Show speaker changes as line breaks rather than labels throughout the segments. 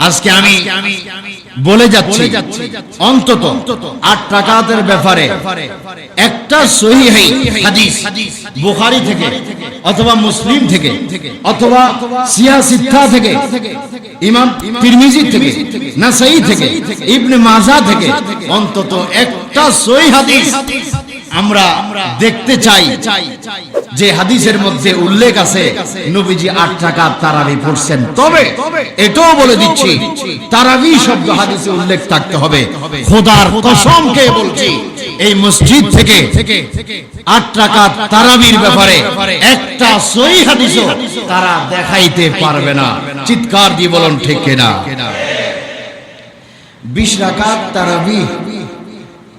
আজকে আমি বলে যাচ্ছি অন্তত আট টাকাতের ব্যাপারে একটা সহি হাদিস বুখারি থেকে অথবা মুসলিম থেকে অথবা সিয়াসিদ্ধা থেকে ইমাম তিরমিজি থেকে নাসাই থেকে ইবনে মাজা থেকে অন্তত একটা সহি হাদিস আমরা দেখতে চাই যে হাদিসের মধ্যে উল্লেখ আছে, নবীজি আট টাকা তারাবি পড়ছেন। তবে এটাও বলে দিচ্ছি, তারাবি শব্দ হাদিসে উল্লেখ থাকতে হবে। খোদার কসম কে বলছি, এই মসজিদ থেকে আট টাকা তারাবির ব্যাপারে একটা সই হাদিসও তারা দেখাইতে পারবে না। চিৎকার দিয়ে বলুন, ঠিক কিনা? বিশ রাকাত তারাবি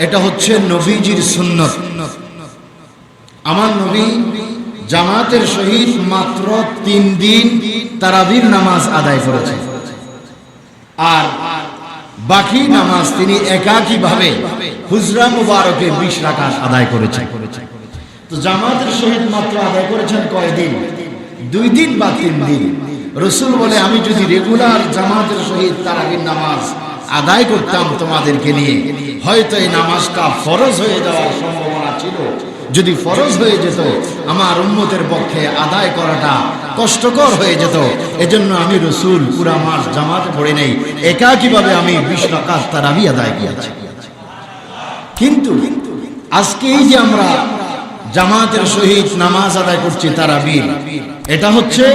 এটা হচ্ছে নবীজির সুন্নত। আমার নবী জামাতের সহিত মাত্র তিন দিন তারাবির নামাজ আদায় করেছে। আর বাকি নামাজ তিনি একাকী ভাবে হুজরা মুবারকে বিশ রাকাত আদায় করেছে তো জামাতের সহিত মাত্র আদায় করেছেন কয়দিন? দুই দিন বা তিন দিন। রসুল বলে, আমি যদি রেগুলার জামাতের সহিত তারাবির নামাজ আদায় করতাম তোমাদেরকে নিয়ে। হয়তো এই নামাজটা ফরজ হয়ে যাওয়ার সম্ভাবনা ছিল। যদি ফরজ হয়ে যেত, আমার উম্মতের পক্ষে আদায় করাটা কষ্টকর হয়ে যেত। এজন্য আমি রসুল পুরা মাস জামাতে পড়ে নেই। একাকিভাবে আমি বিশ রাকাত তারাবি আদায় করেছি। কিন্তু আজকে এই যে আমরা জামাতের সহিত নামাজ আদায় করছি তারাবির এটা হচ্ছে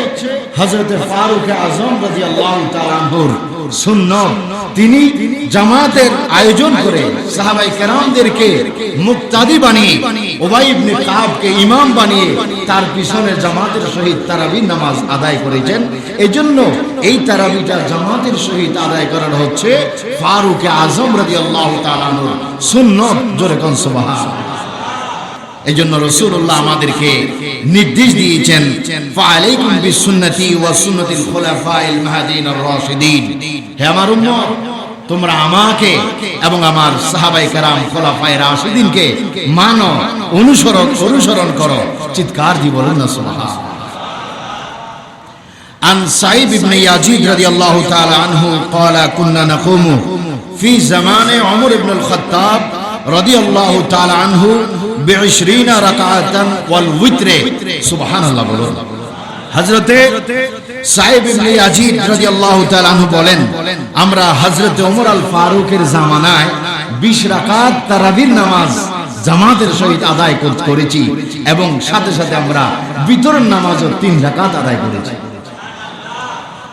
হজরতে ফারুক আজম রাজি আল্লাহ সুন্নত। তিনি জামাতের আয়োজন করে সাহাবাই কেরামদেরকে মুক্তাদি বানিয়ে ওবাই ইবনে কাবকে ইমাম বানিয়ে তার পিছনে জামাতের সহিত তারাবির নামাজ আদায় করেছেন। এজন্য এই তারাবিটা জামাতের সহিত আদায় করানো হচ্ছে ফারুক আজম রাজি আল্লাহ তালাহুর সুন্নত। জোরে কনসবাহা এই জন্য রসুল্লাহ আমাদেরকে নির্দেশ দিয়েছেন ফালাইকুম বিসুন্নতি ওয়া সুন্নাতিল খুলাফাইল মাহদিন আর রাশিদিন হে আমার উম্মত তোমরা আমাকে এবং আমার সাহাবাই কারাম খোলাফাই রাশিদিনকে মানো অনুসরণ অনুসরণ করো চিৎকার দিয়ে বলুন না সুবহান عن سعيد بن يزيد رضي الله تعالى عنه قال كنا نقوم في زمان عمر بن الخطاب رضي الله تعالى عنه بعشرين ركعة والوتر سبحان الله বলুন হযরতে জামাতের সহিত আদায় করেছি এবং সাথে সাথে আমরা বিতরণ নামাজও তিন রাকাত আদায় করেছি।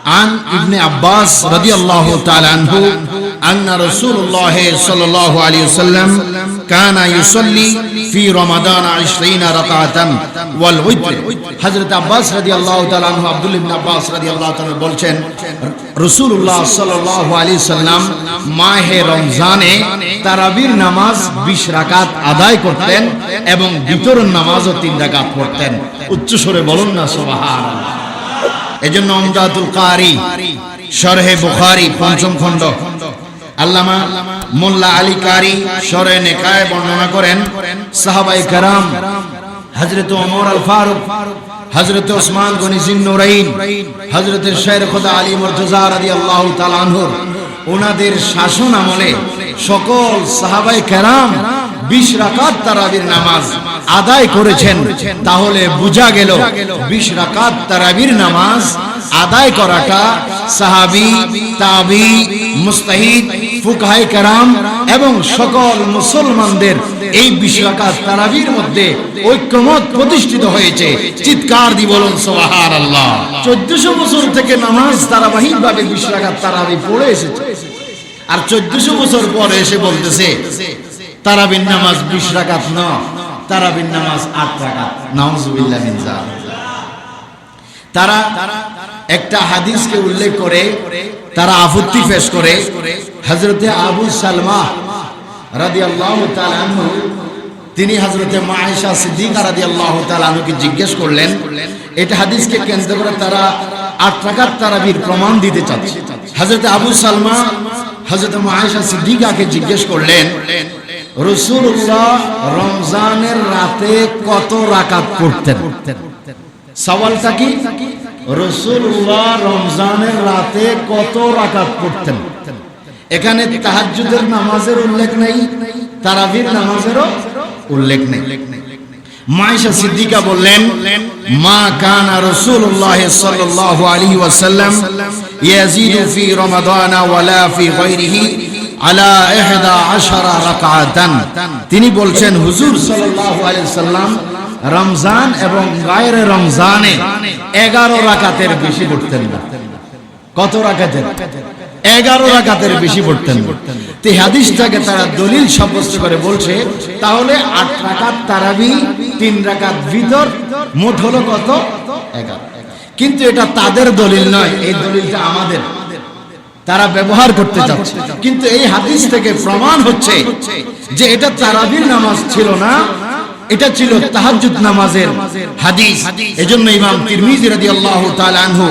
আন ইবনে আব্বাস রাদিয়াল্লাহু তাআলা আনহু আন্না রসুল্লাহ সাল্লাল্লাহু নামাজ 20 রাকাত আদায় করতেন এবং বিতরণ নামাজ 3 রাকাত পড়তেন। উচ্চ স্বরে বলুন না, সুবহানাল্লাহ। এজন্য আমজাদুল কারি সরহে বুখারি পঞ্চম খণ্ড আল্লামা মোল্লা আলী কারি শরে নেকায় বর্ণনা করেন সাহাবাই কারাম হজরত ওমর আল ফারুক হজরত ওসমান গনি জিন্নুরাইন হজরত শের খোদা আলী মুর্তজা রাদিয়াল্লাহু তাআলা আনহুর ওনাদের শাসন আমলে সকল সাহাবাই কেরাম বিশ রাকাত তারাবির নামাজ আদায় করেছেন। তাহলে বোঝা গেল, বিশ রাকাত তারাবির নামাজ আদায় করাটা সাহাবি, তাবি, মুস্তাহিদ ফুকাহাই কারাম এবং সকল মুসলমানদের এই বিশ রাকাত তারাবির মধ্যে ঐক্যমত প্রতিষ্ঠিত হয়েছে। চিৎকার দি বলুন সোহার আল্লাহ চোদ্দশো বছর থেকে নামাজ তারাবাহিক ভাবে বিশ তারাবি পড়ে এসেছে। আর চোদ্দশো বছর পরে এসে বলতেছে তারাবিন নামাজ বিশ ন তারাবিন নামাজ আট রাকাত। যালিক। তারা একটা হাদিসকে উল্লেখ করে, তারা আপত্তি পেশ করে, হযরতে আবু সালমা তাআলা আনহু, তিনি হযরতে মায়েশা সিদ্দিকা রাদিয়াল্লাহু তাআলা আনহুকে জিজ্ঞেস করলেন, এটা হাদিসকে কেন্দ্র করে তারা আট রাকাত তারাবির প্রমাণ দিতে চাচ্ছে। হযরতে আবু সালমা হযরতে মায়েশা সিদ্দিকাকে জিজ্ঞেস করলেন রসুল্লাহ রমজানের রাতে কত রাকাত পড়তেন? সওয়ালটা কি? রসুল্লাহ রমজানের রাতে কত রাকাত পড়তেন? এখানে তাহাজ্জুদের নামাজের উল্লেখ নেই, তারাবির নামাজেরও উল্লেখ নেই। মাইশা সিদ্দিকা বললেন, মা কানা রাসূলুল্লাহ সাল্লাল্লাহু আলাইহি ওয়াসাল্লাম ইয়াজিদু ফি রমাদান ওয়ালা ফি গায়রিহি আলা ইহদা আশারা রাকাতান। তিনি বলছেন, হুজুর সাল্লাল্লাহু আলাইহি সাল্লাম রমজান এবং গায়রে রমজানে 11 রাকাতের বেশি পড়তেন না। কত রাকাতের? এগারো রাকাতের বেশি পড়তেন তো হাদিসটাকে তারা দলিল সাব্যস্ত করে বলছে, তাহলে আট রাকাত তারাবি, তিন রাকাত ভিতর, মোট হলো কত? এগারো। কিন্তু এটা তাদের দলিল নয়, এই দলিলটা আমাদের। তারা ব্যবহার করতে চাচ্ছে। কিন্তু এই হাদিস থেকে প্রমাণ হচ্ছে যে এটা তারাবির নামাজ ছিল না এটা ছিল তাহাজ্জুদ নামাজের হাদিস। এজন্য ইমাম তিরমিজি রাদিয়াল্লাহু তাআলা আনহু,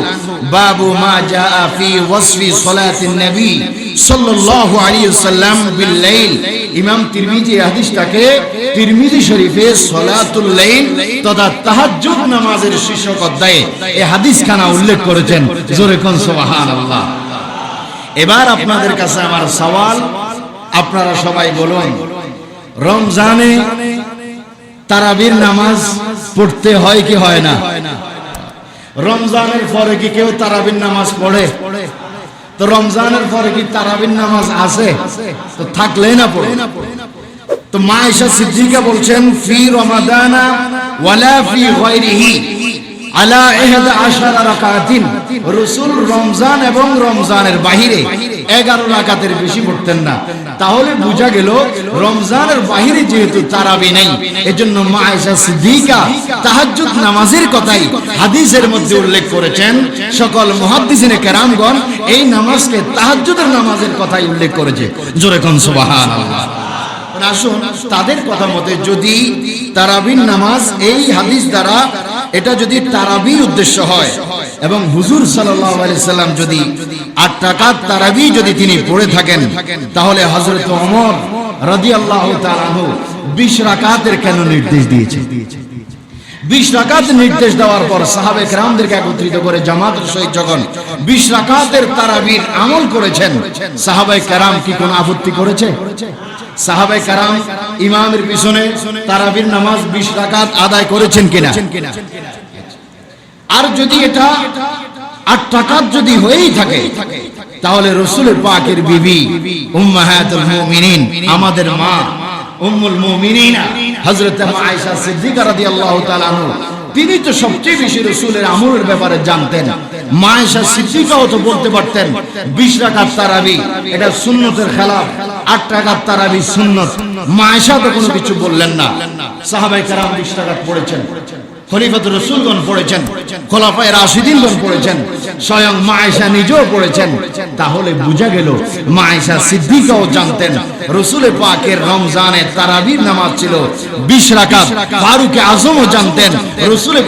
বাবু মা জাআ ফি ওয়াসফি সালাতিন নবী সাল্লাল্লাহু আলাইহি ওয়াসাল্লাম বিল লাইল ইমাম তিরমিজি হাদিসটাকে তিরমিজি শরীফে সালাতুল লাইল তথা তাহাজ্জুদ নামাজের শীর্ষক অধ্যায়ে এই হাদিসখানা উল্লেখ করেছেন। জোরে কোন সুবহানাল্লাহ। এবার আপনাদের কাছে আমার সওয়াল, আপনারা সবাই বলুন, রমজানে তারাবির নামাজ পড়তে হয় কি হয় না? রমজানের পরে কি কেউ তারাবির নামাজ পড়ে? তো রমজানের পরে কি তারাবির নামাজ আছে? তো থাকলে না পড়ে। তো মা এসা সিদ্দিকা বলছেন, ফি রমাদানা ওয়ালা ফি গায়রিহি। আলা আশারা রাকাতিন। রাসূল রমজান এবং রমজানের বাহিরে 11 রাকাতের বেশি পড়তেন না। তাহলে বোঝা গেল রমজানের বাহিরে যেহেতু তারাবি নেই, এজন্য সিদ্দিকা নামাজের কথাই হাদিসের মধ্যে উল্লেখ করেছেন। সকল মুহাদ্দিসিনে কেরামগণ এই নামাজকে তাহাজ্জুদের নামাজের কথাই উল্লেখ করেছে। জোরে কোন আসুন তাদের কথা মতে যদি তারাবিন নামাজ এই হাদিস দ্বারা এটা যদি তারাবির উদ্দেশ্য হয়, এবং হুজুর আলাইহি সাল্লাম যদি আট টাকার তারাবি যদি তিনি পড়ে থাকেন, তাহলে ওমর রাদিয়াল্লাহু তাআলা আনহু 20 রাকাতের কেন নির্দেশ দিয়েছে? বিশ রাকাত নির্দেশ দেওয়ার পর সাহাবে কেরামদেরকে একত্রিত করে জামাতের সহিত যখন বিশ রাকাতের তারাবির আমল করেছেন সাহাবাই কেরাম কি কোনো আপত্তি করেছে? সাহাবাই কারাম ইমামের পিছনে তারাবির নামাজ বিশ রাকাত আদায় করেছেন কিনা? আর যদি এটা আট টাকাত যদি হয়েই থাকে, তাহলে রসুলের পাকের বিবি উম্মাহাতুল মুমিনিন, আমাদের মা উম্মুল মুমিনিন, হযরত আয়েশা সিদ্দিকা রাদিয়াল্লাহু তাআলা তিনি তো সবচেয়ে বেশি রসুলের আমলের ব্যাপারে জানতেন। মায়েশা সিদ্দিকাও তো বলতে পারতেন, বিশ রাখার তারাবি, এটা সুন্নতের খেলা আট টাকার তারাবি সুন্নত। মায়েশা তো কোনো কিছু বললেন না। সাহাবাই কারাম 20 টাকা পড়েছেন। খলিফাত রসুলগণ পড়েছেন, খোলাফায় রাশিদিনগণ পড়েছেন, স্বয়ং মায়েশা নিজেও পড়েছেন। তাহলে বোঝা গেল, মায়েশা সিদ্দিকাও জানতেন পাকের রমজানে তারাবির নামাজ ছিল বিশ রাকাত, ফারুকে আজমও জানতেন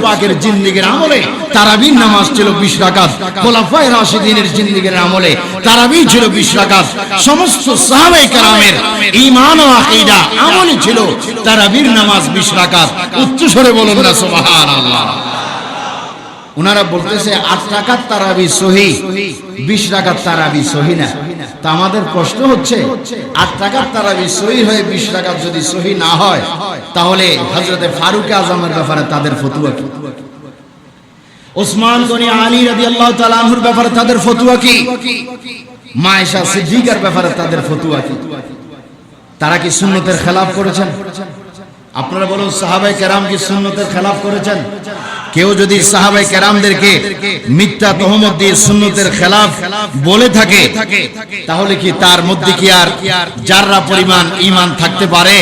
পাকের জিন্দিগির আমলে তারাবির নামাজ ছিল বিশ রাকাত, খোলাফায় রাশিদিনের জিন্দিগির আমলে তারাবি ছিল বিশ রাকাত। সমস্ত কারামের ঈমান ও আমলই ছিল তারাবির নামাজ বিশ রাকাত। উচ্চস্বরে বলুন না ওনারা বলতেছে, আট টাকার তারাবি সহি, বিশ টাকার তারাবি সহি না। তা আমাদের প্রশ্ন হচ্ছে, আট টাকার তারাবি সহি হয়ে বিশ টাকার যদি সহি না হয়, তাহলে হজরতে ফারুক আজমের ব্যাপারে তাদের ফতুয়া কি? ওসমান গনি আলী আল্লাহ তালাহুর ব্যাপারে তাদের ফতুয়া কি? মায়েশা সিদ্দিকার ব্যাপারে তাদের ফতুয়া কি? তারা কি সুন্নতের খেলাফ করেছেন? আপনারা বলুন সাহাবাই কেরাম কি সুন্নতের খেলাফ করেছেন? কেউ যদি সাহাবাই কেরামদেরকে মিথ্যা তহমত দিয়ে সুন্নতের খেলাফ বলে থাকে, তাহলে কি তার মধ্যে কি আর যাররা পরিমাণ ইমান থাকতে পারে?